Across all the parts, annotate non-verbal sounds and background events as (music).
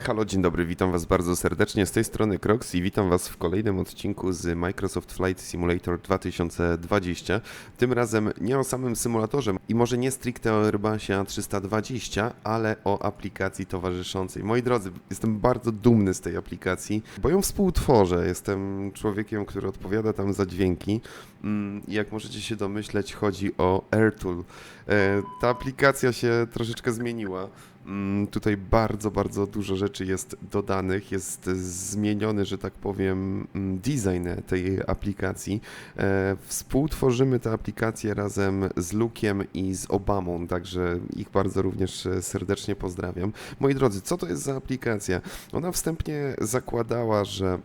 Halo, dzień dobry, witam Was bardzo serdecznie. Z tej strony Crox i witam Was w kolejnym odcinku z Microsoft Flight Simulator 2020. Tym razem nie o samym symulatorze i może nie stricte o Airbusie A320, ale o aplikacji towarzyszącej. Moi drodzy, jestem bardzo dumny z tej aplikacji, bo ją współtworzę. Jestem człowiekiem, który odpowiada tam za dźwięki. Mm, Jak możecie się domyśleć, chodzi o AirTool. E, Ta aplikacja się troszeczkę zmieniła. Mm, Tutaj bardzo, bardzo dużo rzeczy jest dodanych. Jest zmieniony, że tak powiem, mm, design tej aplikacji. E, Współtworzymy tę aplikację razem z Lukiem i z Obamą, także ich bardzo również e, serdecznie pozdrawiam. Moi drodzy, co to jest za aplikacja? Ona wstępnie zakładała, że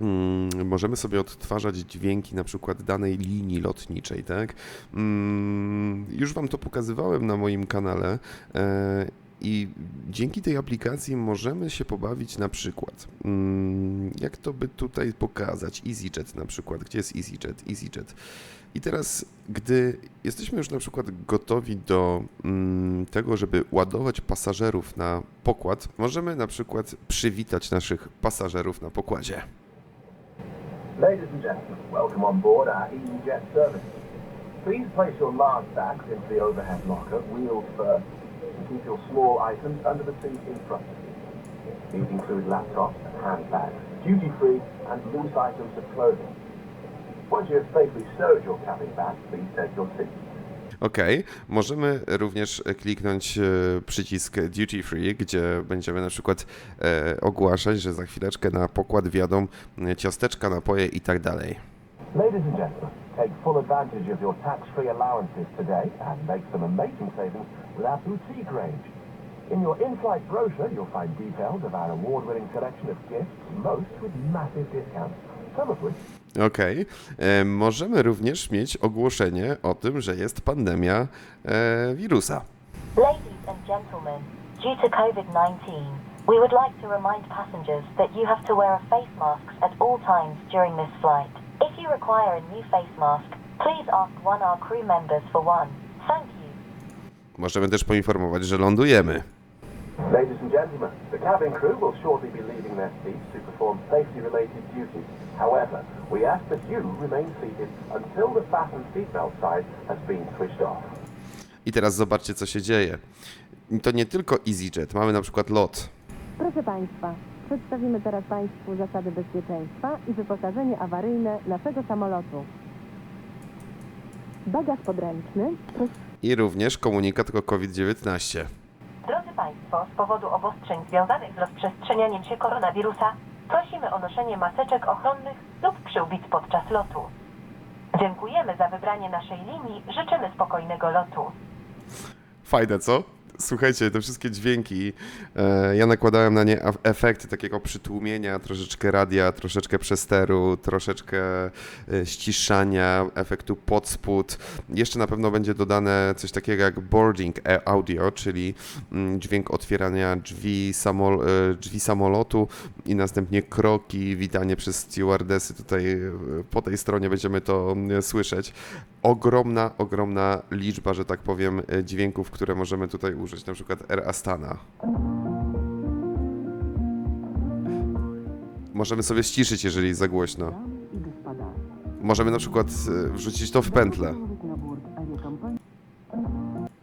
Mm, możemy sobie odtwarzać dźwięki na przykład danej linii lotniczej, tak? Już Wam to pokazywałem na moim kanale. I dzięki tej aplikacji możemy się pobawić na przykład. mm, Jak to by tutaj pokazać? EasyJet na przykład. Gdzie jest EasyJet? EasyJet. I teraz, gdy jesteśmy już na przykład gotowi do mm, tego, żeby ładować pasażerów na pokład, możemy na przykład przywitać naszych pasażerów na pokładzie. Ladies and gentlemen, welcome on board our EasyJet service. Please place your large bags into the overhead locker, wheels first, keep your small items under the seat in front of you. These include laptops and handbags, duty-free and loose items of clothing. Once you have safely stowed your cabin bag, please take your seat. OK, możemy również kliknąć e, przycisk Duty Free, gdzie będziemy na przykład e, ogłaszać, że za chwileczkę na pokład wjadą e, ciasteczka, napoje i tak dalej. Ladies and gentlemen, take full advantage of your tax-free allowances today and make some amazing savings with our boutique range. In your in-flight brochure, you'll find details of our award-winning selection of gifts, most with massive discounts, some of which OK, e, możemy również mieć ogłoszenie o tym, że jest pandemia e, wirusa. Ladies and gentlemen, due to COVID-19, we would like to remind passengers that you have to wear a face mask at all times during this flight. If you require a new face mask, please ask one of our crew members for one. Thank you. Możemy też poinformować, że lądujemy. Ladies and gentlemen, the cabin crew will shortly be leaving their seats to perform safety-related duties. However, we ask that you remain seated until the fasten seatbelt sign has been switched off. I teraz zobaczcie, co się dzieje. I to nie tylko EasyJet, mamy na przykład lot. Proszę Państwa, przedstawimy teraz Państwu zasady bezpieczeństwa i wyposażenie awaryjne naszego samolotu. Bagaż podręczny, I również komunikat o COVID-19. Drodzy Państwo, z powodu obostrzeń związanych z rozprzestrzenianiem się koronawirusa, prosimy o noszenie maseczek ochronnych lub przyłbic podczas lotu. Dziękujemy za wybranie naszej linii, życzymy spokojnego lotu. Fajne, co? Słuchajcie, te wszystkie dźwięki, e, ja nakładałem na nie efekty takiego przytłumienia, troszeczkę radia, troszeczkę przesteru, troszeczkę e, ściszania, efektu podspód. Jeszcze na pewno będzie dodane coś takiego jak boarding e- audio, czyli mm, dźwięk otwierania drzwi, samol- e, drzwi samolotu i następnie kroki, witanie przez stewardesy. Tutaj po tej stronie będziemy to mm, słyszeć. Ogromna, ogromna liczba, że tak powiem, e, dźwięków, które możemy tutaj użyć, na przykład Air Astana. Możemy sobie ściszyć, jeżeli za głośno. Możemy na przykład e, wrzucić to w pętlę.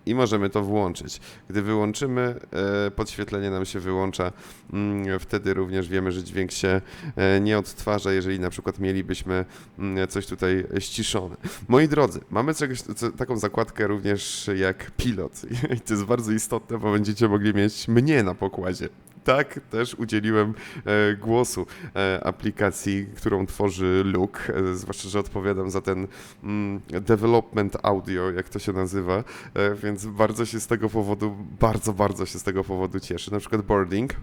I możemy to włączyć. Gdy wyłączymy, e, podświetlenie nam się wyłącza. Mm, Wtedy również wiemy, że dźwięk się e, nie odtwarza, jeżeli na przykład mielibyśmy mm, coś tutaj ściszone. Moi drodzy, mamy czegoś, taką zakładkę również jak pilot (laughs) i to jest bardzo istotne, bo będziecie mogli mieć mnie na pokładzie. Tak, też udzieliłem e, głosu e, aplikacji, którą tworzy Luke, e, zwłaszcza, że odpowiadam za ten mm, development audio, jak to się nazywa, więc bardzo się z tego powodu, bardzo, bardzo się z tego powodu cieszę. Na przykład boarding.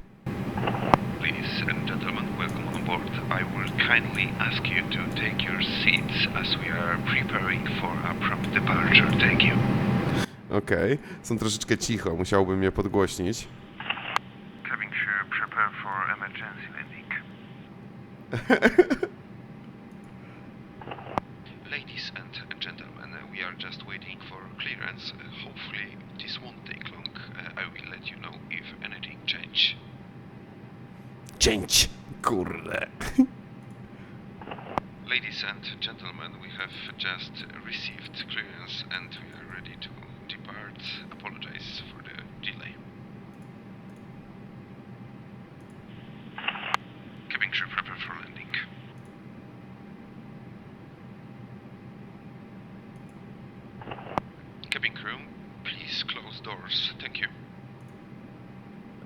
Ladies and gentlemen, welcome on board. I will kindly ask you to take your seats as we are preparing for a prompt departure. Thank you. Okej, są troszeczkę cicho, musiałbym je podgłośnić. Cabin crew, prepare for. Ladies and gentlemen, we are just waiting for clearance. Hopefully, this won't take long. Uh, I will let you know if anything change. cięć. Kurde. Ladies and gentlemen, we have just received clearance and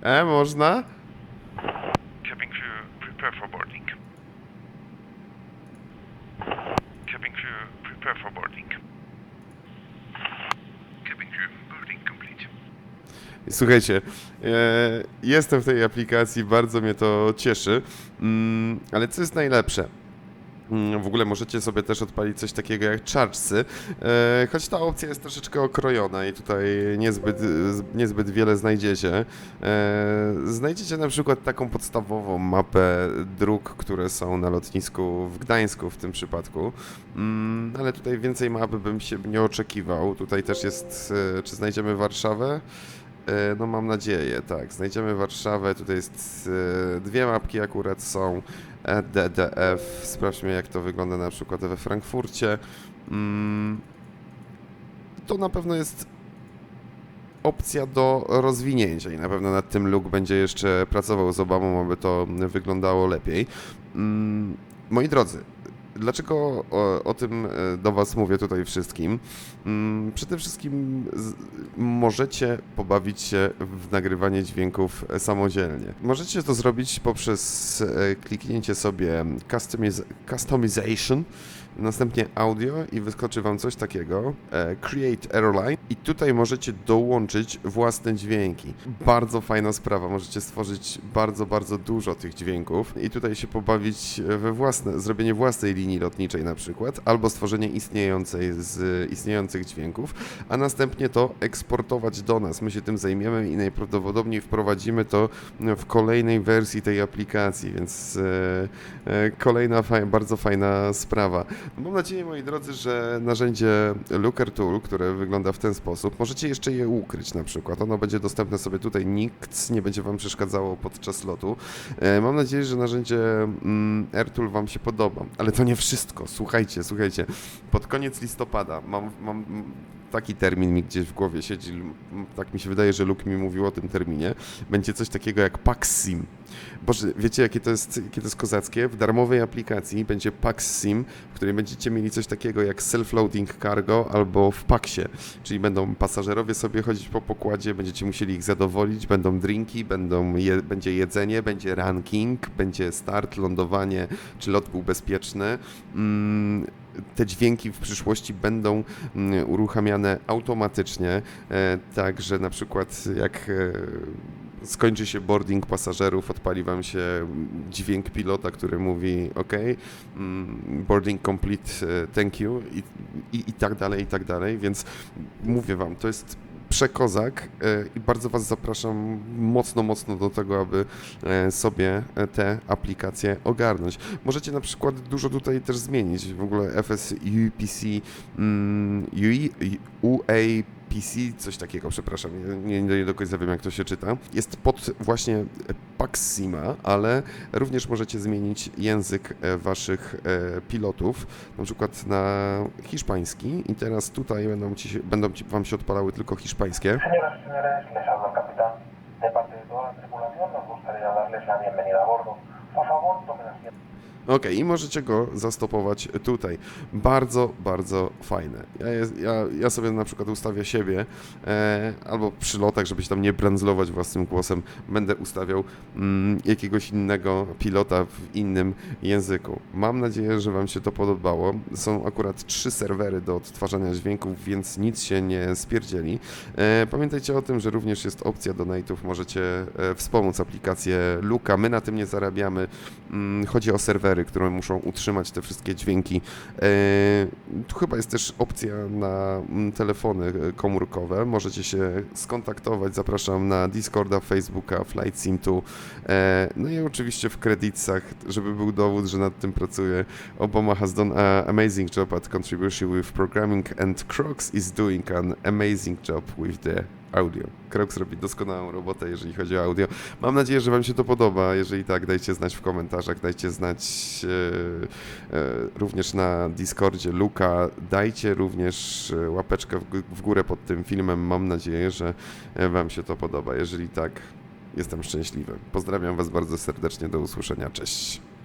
E, można? Cabin crew, prepare for boarding. Cabin crew, prepare for boarding. Cabin crew, boarding complete. Słuchajcie, e, jestem w tej aplikacji, bardzo mnie to cieszy, mm, ale co jest najlepsze? Mm, W ogóle możecie sobie też odpalić coś takiego jak Chargesy, e, choć ta opcja jest troszeczkę okrojona i tutaj niezbyt, niezbyt wiele znajdziecie. E, Znajdziecie na przykład taką podstawową mapę dróg, które są na lotnisku w Gdańsku w tym przypadku, Mm, ale tutaj więcej mapy bym się nie oczekiwał. Tutaj też jest, e, czy znajdziemy Warszawę? No mam nadzieję, tak. Znajdziemy Warszawę, tutaj jest dwie mapki akurat są E, DDF. Sprawdźmy jak to wygląda na przykład we Frankfurcie. Mm, To na pewno jest opcja do rozwinięcia i na pewno nad tym Luke będzie jeszcze pracował z Obamą, aby to wyglądało lepiej. Mm, Moi drodzy, dlaczego o, o tym e, do Was mówię tutaj wszystkim? Mm, Przede wszystkim z, możecie pobawić się w nagrywanie dźwięków samodzielnie. Możecie to zrobić poprzez e, kliknięcie sobie customiz customization, następnie audio i wyskoczy Wam coś takiego, e, create airline i tutaj możecie dołączyć własne dźwięki. Bardzo fajna sprawa, możecie stworzyć bardzo, bardzo dużo tych dźwięków i tutaj się pobawić we własne, zrobienie własnej linii lotniczej na przykład, albo stworzenie istniejącej z istniejących dźwięków, a następnie to eksportować do nas. My się tym zajmiemy i najprawdopodobniej wprowadzimy to w kolejnej wersji tej aplikacji, więc e, e, kolejna faj, bardzo fajna sprawa. Mam nadzieję, moi drodzy, że narzędzie Looker Tool, które wygląda w ten sposób, możecie jeszcze je ukryć na przykład. Ono będzie dostępne sobie tutaj, nikt nie będzie Wam przeszkadzało podczas lotu. E, Mam nadzieję, że narzędzie mm, AirTool Wam się podoba, ale to nie wszystko. Słuchajcie, słuchajcie, pod koniec listopada mam, mam taki termin mi gdzieś w głowie siedzi, tak mi się wydaje, że Luke mi mówił o tym terminie, będzie coś takiego jak PaxSim. Boże, wiecie jakie to jest, jakie to jest kozackie? W darmowej aplikacji będzie PaxSim, w której będziecie mieli coś takiego jak self-loading cargo albo w Paxie, czyli będą pasażerowie sobie chodzić po pokładzie, będziecie musieli ich zadowolić, będą drinki, będą je, będzie jedzenie, będzie ranking, będzie start, lądowanie, czy lot był bezpieczny. Mm, te dźwięki w przyszłości będą mm, uruchamiane automatycznie, e, tak że na przykład jak e, skończy się boarding pasażerów, odpali wam się dźwięk pilota, który mówi OK, mm, boarding complete, e, thank you i, i, i tak dalej, i tak dalej, więc mówię wam, to jest przekozak e, i bardzo was zapraszam mocno, mocno do tego, aby e, sobie e, te aplikacje ogarnąć. Możecie na przykład dużo tutaj też zmienić. W ogóle FS UPC, mm, UI, UAPC, coś takiego, przepraszam, nie, nie do końca wiem jak to się czyta. Jest pod właśnie Paxima, ale również możecie zmienić język e, waszych e, pilotów, na przykład na hiszpański i teraz tutaj będą, ci, będą ci, wam się odpalały tylko hiszpańskie. Ok, i możecie go zastopować tutaj. Bardzo, bardzo fajne. Ja, jest, ja, ja sobie na przykład ustawię siebie, e, albo przy lotach, żeby się tam nie brandzlować własnym głosem, będę ustawiał mm, jakiegoś innego pilota w innym języku. Mam nadzieję, że Wam się to podobało. Są akurat trzy serwery do odtwarzania dźwięków, więc nic się nie spierdzieli. E, pamiętajcie o tym, że również jest opcja donate'ów. Możecie e, wspomóc aplikację Luka. My na tym nie zarabiamy. Mm, Chodzi o serwery, które muszą utrzymać te wszystkie dźwięki. E, Tu chyba jest też opcja na mm, telefony e, komórkowe. Możecie się skontaktować. Zapraszam na Discorda, Facebooka, Flight Sim tu. E, No i oczywiście w creditsach, żeby był dowód, że nad tym pracuję. Obama has done an amazing job at contribution with programming and Crocs is doing an amazing job with the audio. Crocs robi doskonałą robotę, jeżeli chodzi o audio. Mam nadzieję, że Wam się to podoba. Jeżeli tak, dajcie znać w komentarzach, dajcie znać e, e, również na Discordzie Luka. Dajcie również e, łapeczkę w górę pod tym filmem. Mam nadzieję, że e, Wam się to podoba. Jeżeli tak, jestem szczęśliwy. Pozdrawiam Was bardzo serdecznie. Do usłyszenia. Cześć.